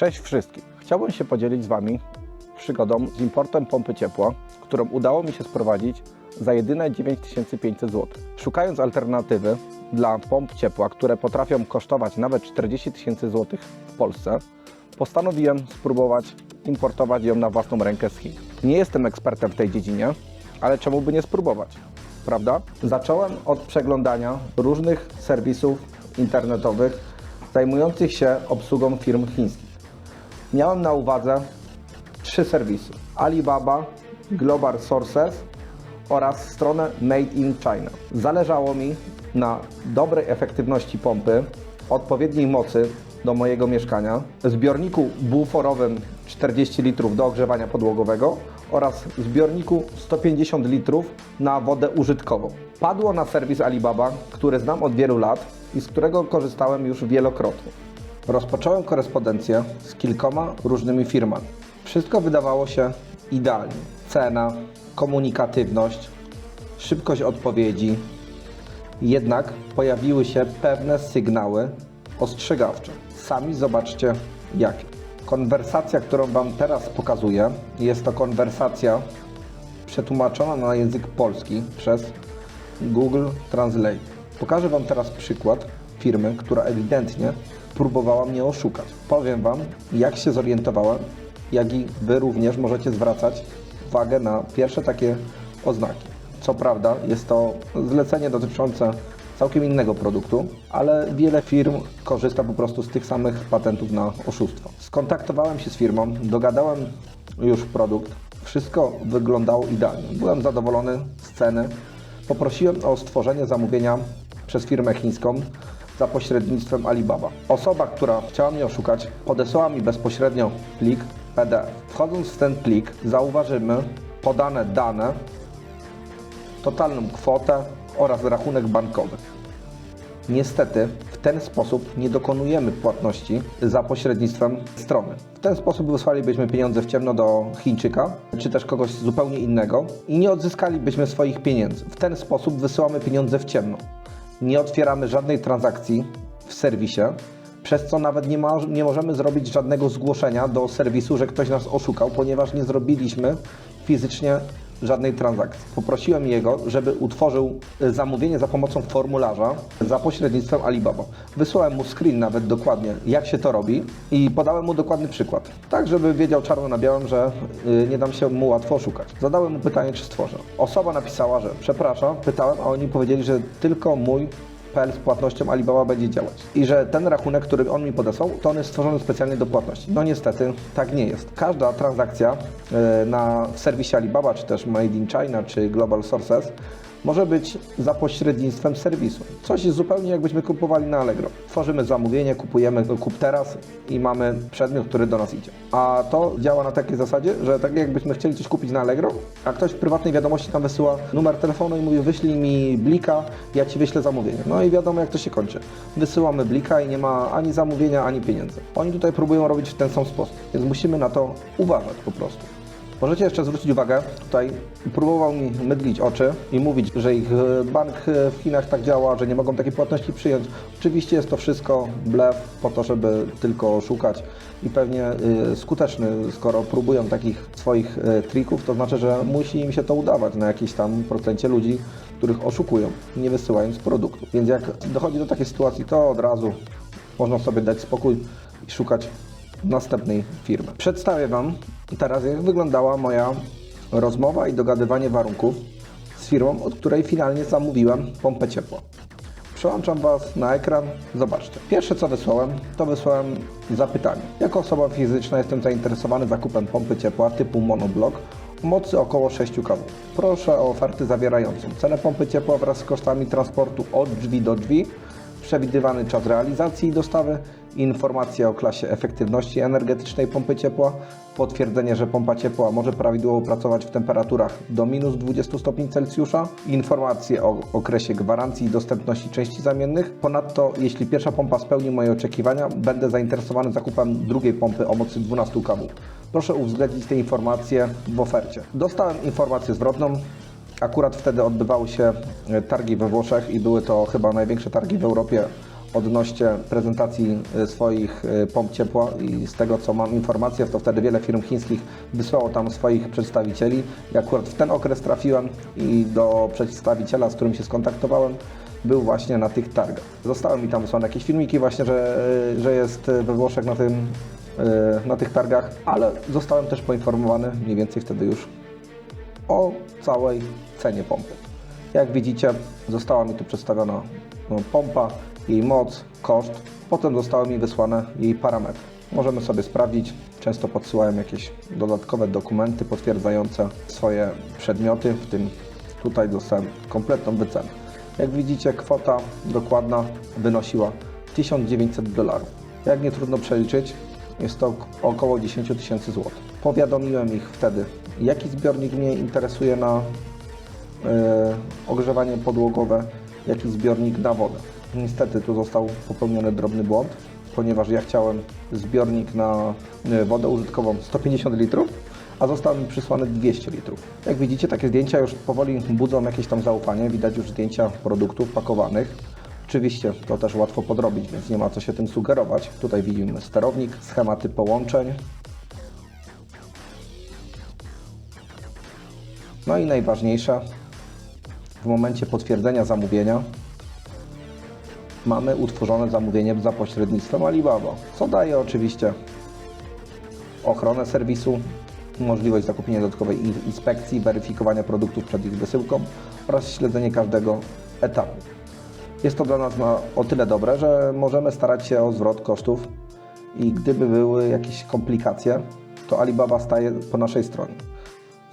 Cześć wszystkim. Chciałbym się podzielić z Wami przygodą z importem pompy ciepła, którą udało mi się sprowadzić za jedyne 9500 zł. Szukając alternatywy dla pomp ciepła, które potrafią kosztować nawet 40 tysięcy złotych w Polsce, postanowiłem spróbować importować ją na własną rękę z Chin. Nie jestem ekspertem w tej dziedzinie, ale czemu by nie spróbować? Prawda? Zacząłem od przeglądania różnych serwisów internetowych zajmujących się obsługą firm chińskich. Miałem na uwadze trzy serwisy: Alibaba, Global Sources oraz stronę Made in China. Zależało mi na dobrej efektywności pompy, odpowiedniej mocy do mojego mieszkania, zbiorniku buforowym 40 litrów do ogrzewania podłogowego oraz zbiorniku 150 litrów na wodę użytkową. Padło na serwis Alibaba, który znam od wielu lat i z którego korzystałem już wielokrotnie. Rozpocząłem korespondencję z kilkoma różnymi firmami. Wszystko wydawało się idealnie. Cena, komunikatywność, szybkość odpowiedzi. Jednak pojawiły się pewne sygnały ostrzegawcze. Sami zobaczcie jakie. Konwersacja, którą Wam teraz pokazuję, jest to konwersacja przetłumaczona na język polski przez Google Translate. Pokażę Wam teraz przykład firmy, która ewidentnie próbowała mnie oszukać. Powiem Wam, jak się zorientowałem, jak i Wy również możecie zwracać uwagę na pierwsze takie oznaki. Co prawda, jest to zlecenie dotyczące całkiem innego produktu, ale wiele firm korzysta po prostu z tych samych patentów na oszustwo. Skontaktowałem się z firmą, dogadałem już produkt, wszystko wyglądało idealnie. Byłem zadowolony z ceny. Poprosiłem o stworzenie zamówienia przez firmę chińską za pośrednictwem Alibaba. Osoba, która chciała mnie oszukać, podesłała mi bezpośrednio plik PDF. Wchodząc w ten plik, zauważymy podane dane, totalną kwotę oraz rachunek bankowy. Niestety w ten sposób nie dokonujemy płatności za pośrednictwem strony. W ten sposób wysłalibyśmy pieniądze w ciemno do Chińczyka, czy też kogoś zupełnie innego i nie odzyskalibyśmy swoich pieniędzy. W ten sposób wysyłamy pieniądze w ciemno. Nie otwieramy żadnej transakcji w serwisie, przez co nawet nie, ma, nie możemy zrobić żadnego zgłoszenia do serwisu, że ktoś nas oszukał, ponieważ nie zrobiliśmy fizycznie żadnej transakcji. Poprosiłem jego, żeby utworzył y, zamówienie za pomocą formularza za pośrednictwem Alibaba. Wysłałem mu screen nawet dokładnie, jak się to robi i podałem mu dokładny przykład. Tak, żeby wiedział czarno na białym, że y, nie dam się mu łatwo oszukać. Zadałem mu pytanie, czy stworzę. Osoba napisała, że przepraszam, pytałem, a oni powiedzieli, że tylko mój PL z płatnością Alibaba będzie działać. I że ten rachunek, który on mi podesłał, to on jest stworzony specjalnie do płatności. No niestety, tak nie jest. Każda transakcja e, na, serwisie Alibaba, czy też Made in China, czy Global Sources może być za pośrednictwem serwisu. Coś jest zupełnie jakbyśmy kupowali na Allegro. Tworzymy zamówienie, kupujemy kup teraz i mamy przedmiot, który do nas idzie. A to działa na takiej zasadzie, że tak jakbyśmy chcieli coś kupić na Allegro, a ktoś w prywatnej wiadomości tam wysyła numer telefonu i mówi wyślij mi blika, ja Ci wyślę zamówienie. No i wiadomo jak to się kończy. Wysyłamy blika i nie ma ani zamówienia, ani pieniędzy. Oni tutaj próbują robić w ten sam sposób, więc musimy na to uważać po prostu. Możecie jeszcze zwrócić uwagę, tutaj próbował mi mydlić oczy i mówić, że ich e, bank e, w Chinach tak działa, że nie mogą takiej płatności przyjąć. Oczywiście jest to wszystko blef po to, żeby tylko oszukać i pewnie e, skuteczny, skoro próbują takich swoich trików, to znaczy, że musi im się to udawać na jakimś tam procencie ludzi, których oszukują, nie wysyłając produktu. Więc jak dochodzi do takiej sytuacji, to od razu można sobie dać spokój i szukać następnej firmy. Przedstawię Wam teraz, jak wyglądała moja rozmowa i dogadywanie warunków z firmą, od której finalnie zamówiłem pompę ciepła. Przełączam Was na ekran, zobaczcie. Pierwsze co wysłałem, to wysłałem zapytanie. Jako osoba fizyczna jestem zainteresowany zakupem pompy ciepła typu monoblock o mocy około 6 kW. Proszę o ofertę zawierającą cenę pompy ciepła wraz z kosztami transportu od drzwi do drzwi, przewidywany czas realizacji i dostawy, informacje o klasie efektywności energetycznej pompy ciepła, potwierdzenie, że pompa ciepła może prawidłowo pracować w temperaturach do minus 20 stopni Celsjusza, informacje o okresie gwarancji i dostępności części zamiennych. Ponadto, jeśli pierwsza pompa spełni moje oczekiwania, będę zainteresowany zakupem drugiej pompy o mocy 12 kW. Proszę uwzględnić te informacje w ofercie. Dostałem informację zwrotną, Akurat wtedy odbywały się targi we Włoszech i były to chyba największe targi w Europie odnośnie prezentacji e, swoich e, pomp ciepła i z tego co mam informację, to wtedy wiele firm chińskich wysłało tam swoich przedstawicieli. I akurat w ten okres trafiłem i do przedstawiciela, z którym się skontaktowałem, był właśnie na tych targach. Zostały mi tam wysłane jakieś filmiki właśnie, że, e, że jest we Włoszech na, tym, na tych targach, ale zostałem też poinformowany mniej więcej wtedy już o całej cenie pompy. Jak widzicie, została mi tu przedstawiona pompa, jej moc, koszt. Potem zostały mi wysłane jej parametry. Możemy sobie sprawdzić. Często podsyłają jakieś dodatkowe dokumenty potwierdzające swoje przedmioty, w tym tutaj dostałem kompletną wycenę. Jak widzicie, kwota dokładna wynosiła 1900 dolarów. Jak nie trudno przeliczyć, jest to około 10 tysięcy złotych. Powiadomiłem ich wtedy, jaki zbiornik mnie interesuje na e, ogrzewanie podłogowe, jaki zbiornik na wodę. Niestety tu został popełniony drobny błąd, ponieważ ja chciałem zbiornik na e, wodę użytkową 150 litrów, a został mi przysłany 200 litrów. Jak widzicie, takie zdjęcia już powoli budzą jakieś tam zaufanie. Widać już zdjęcia produktów pakowanych. Oczywiście to też łatwo podrobić, więc nie ma co się tym sugerować. Tutaj widzimy sterownik, schematy połączeń, No i najważniejsze, w momencie potwierdzenia zamówienia mamy utworzone zamówienie za pośrednictwem Alibaba, co daje oczywiście ochronę serwisu, możliwość zakupienia dodatkowej in- inspekcji, weryfikowania produktów przed ich wysyłką oraz śledzenie każdego etapu. Jest to dla nas na o tyle dobre, że możemy starać się o zwrot kosztów i gdyby były jakieś komplikacje, to Alibaba staje po naszej stronie.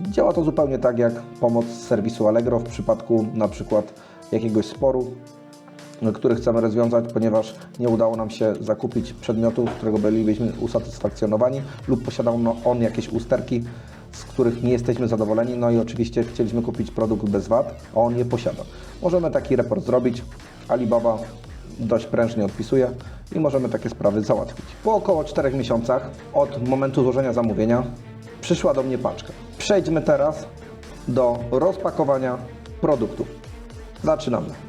Działa to zupełnie tak jak pomoc serwisu Allegro w przypadku na przykład jakiegoś sporu, który chcemy rozwiązać, ponieważ nie udało nam się zakupić przedmiotu, z którego bylibyśmy usatysfakcjonowani lub posiadał no, on jakieś usterki, z których nie jesteśmy zadowoleni, no i oczywiście chcieliśmy kupić produkt bez VAT, a on je posiada. Możemy taki report zrobić, Alibaba dość prężnie odpisuje i możemy takie sprawy załatwić. Po około 4 miesiącach od momentu złożenia zamówienia przyszła do mnie paczka. Przejdźmy teraz do rozpakowania produktów. Zaczynamy.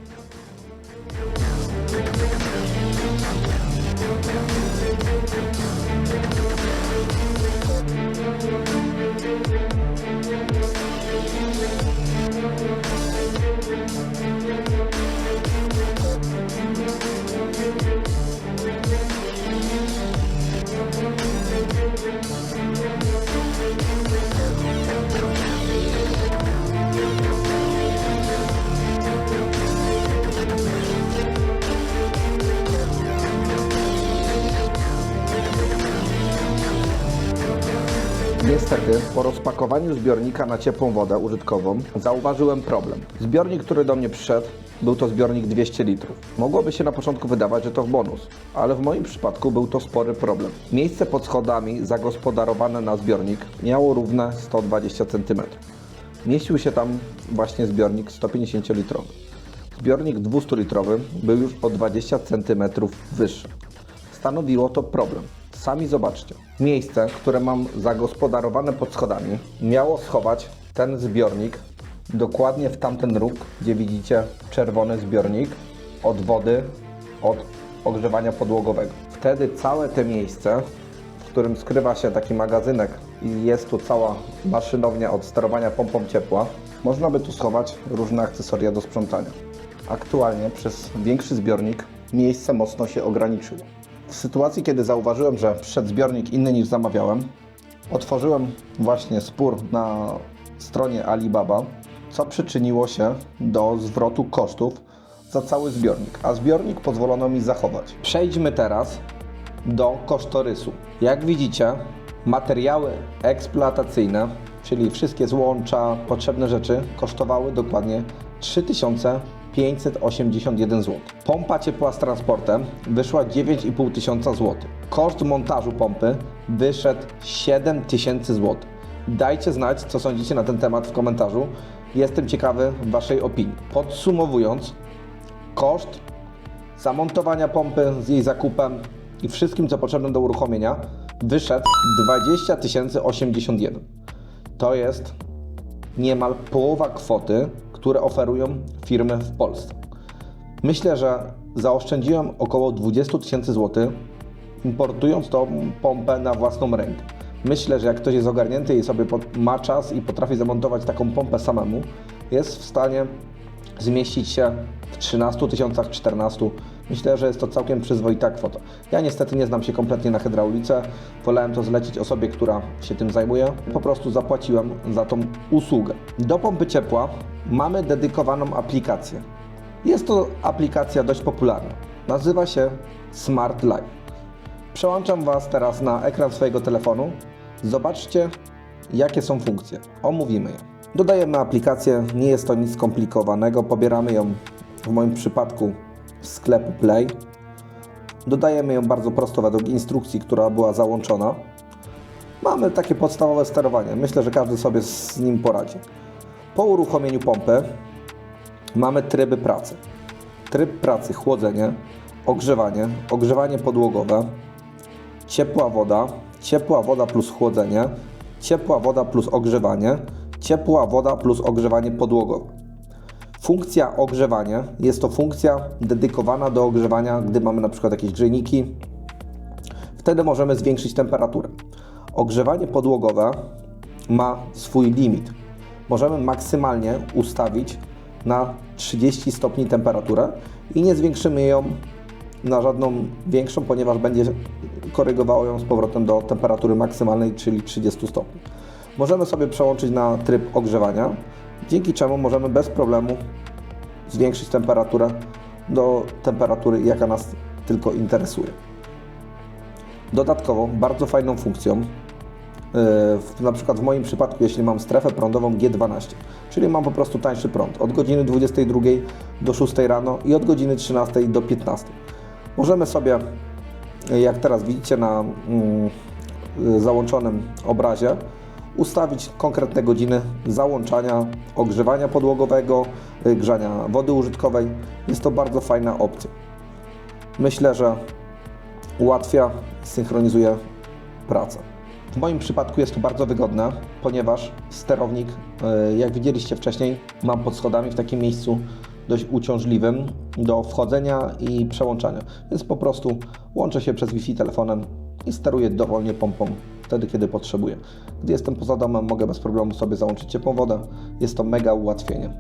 Po rozpakowaniu zbiornika na ciepłą wodę użytkową zauważyłem problem. Zbiornik, który do mnie przyszedł, był to zbiornik 200 litrów. Mogłoby się na początku wydawać, że to bonus, ale w moim przypadku był to spory problem. Miejsce pod schodami zagospodarowane na zbiornik miało równe 120 cm. Mieścił się tam właśnie zbiornik 150 litrowy. Zbiornik 200-litrowy był już o 20 cm wyższy. Stanowiło to problem. Sami zobaczcie. Miejsce, które mam zagospodarowane pod schodami, miało schować ten zbiornik dokładnie w tamten róg, gdzie widzicie czerwony zbiornik od wody, od ogrzewania podłogowego. Wtedy całe te miejsce, w którym skrywa się taki magazynek i jest tu cała maszynownia od sterowania pompą ciepła, można by tu schować różne akcesoria do sprzątania. Aktualnie przez większy zbiornik miejsce mocno się ograniczyło. W sytuacji, kiedy zauważyłem, że przyszedł zbiornik inny niż zamawiałem, otworzyłem właśnie spór na stronie Alibaba, co przyczyniło się do zwrotu kosztów za cały zbiornik, a zbiornik pozwolono mi zachować. Przejdźmy teraz do kosztorysu. Jak widzicie, materiały eksploatacyjne, czyli wszystkie złącza, potrzebne rzeczy, kosztowały dokładnie 3581 zł. Pompa ciepła z transportem wyszła 9,5 tysiąca zł. Koszt montażu pompy wyszedł 7000 zł. Dajcie znać, co sądzicie na ten temat w komentarzu. Jestem ciekawy Waszej opinii. Podsumowując, koszt zamontowania pompy z jej zakupem i wszystkim, co potrzebne do uruchomienia, wyszedł 20 081. To jest niemal połowa kwoty, które oferują firmy w Polsce. Myślę, że zaoszczędziłem około 20 tysięcy złotych importując tą pompę na własną rękę. Myślę, że jak ktoś jest ogarnięty i sobie ma czas i potrafi zamontować taką pompę samemu, jest w stanie zmieścić się w 13 tysiącach, 14. Myślę, że jest to całkiem przyzwoita kwota. Ja niestety nie znam się kompletnie na hydraulice. Wolałem to zlecić osobie, która się tym zajmuje. Po prostu zapłaciłem za tą usługę. Do pompy ciepła mamy dedykowaną aplikację. Jest to aplikacja dość popularna. Nazywa się Smart Life. Przełączam Was teraz na ekran swojego telefonu. Zobaczcie, jakie są funkcje. Omówimy je. Dodajemy aplikację, nie jest to nic skomplikowanego. Pobieramy ją w moim przypadku sklepu Play. Dodajemy ją bardzo prosto według instrukcji, która była załączona. Mamy takie podstawowe sterowanie. Myślę, że każdy sobie z nim poradzi. Po uruchomieniu pompy mamy tryby pracy. Tryb pracy chłodzenie, ogrzewanie, ogrzewanie podłogowe, ciepła woda, ciepła woda plus chłodzenie, ciepła woda plus ogrzewanie, ciepła woda plus ogrzewanie podłogowe. Funkcja ogrzewanie jest to funkcja dedykowana do ogrzewania, gdy mamy na przykład jakieś grzejniki. Wtedy możemy zwiększyć temperaturę. Ogrzewanie podłogowe ma swój limit. Możemy maksymalnie ustawić na 30 stopni temperaturę i nie zwiększymy ją na żadną większą, ponieważ będzie korygowało ją z powrotem do temperatury maksymalnej, czyli 30 stopni. Możemy sobie przełączyć na tryb ogrzewania, dzięki czemu możemy bez problemu zwiększyć temperaturę do temperatury, jaka nas tylko interesuje. Dodatkowo bardzo fajną funkcją, yy, na przykład w moim przypadku, jeśli mam strefę prądową G12, czyli mam po prostu tańszy prąd od godziny 22 do 6 rano i od godziny 13 do 15. Możemy sobie, jak teraz widzicie na yy, załączonym obrazie, ustawić konkretne godziny załączania, ogrzewania podłogowego, yy, grzania wody użytkowej. Jest to bardzo fajna opcja. Myślę, że ułatwia, synchronizuje pracę. W moim przypadku jest to bardzo wygodne, ponieważ sterownik, e, jak widzieliście wcześniej, mam pod schodami w takim miejscu dość uciążliwym do wchodzenia i przełączania. Więc po prostu łączę się przez Wi-Fi telefonem i steruję dowolnie pompą wtedy, kiedy potrzebuję. Gdy jestem poza domem, mogę bez problemu sobie załączyć ciepłą wodę. Jest to mega ułatwienie.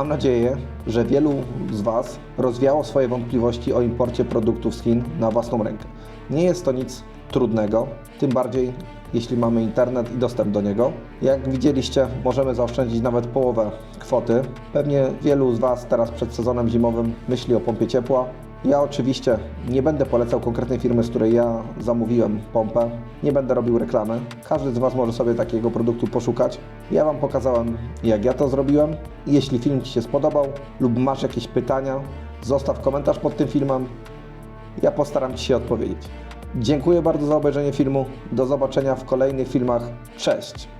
Mam nadzieję, że wielu z Was rozwiało swoje wątpliwości o imporcie produktów z Chin na własną rękę. Nie jest to nic trudnego, tym bardziej jeśli mamy internet i dostęp do niego. Jak widzieliście, możemy zaoszczędzić nawet połowę kwoty. Pewnie wielu z Was teraz przed sezonem zimowym myśli o pompie ciepła. Ja oczywiście nie będę polecał konkretnej firmy, z której ja zamówiłem pompę. Nie będę robił reklamy. Każdy z Was może sobie takiego produktu poszukać. Ja Wam pokazałem, jak ja to zrobiłem. Jeśli film Ci się spodobał lub masz jakieś pytania, zostaw komentarz pod tym filmem. Ja postaram Ci się odpowiedzieć. Dziękuję bardzo za obejrzenie filmu. Do zobaczenia w kolejnych filmach. Cześć!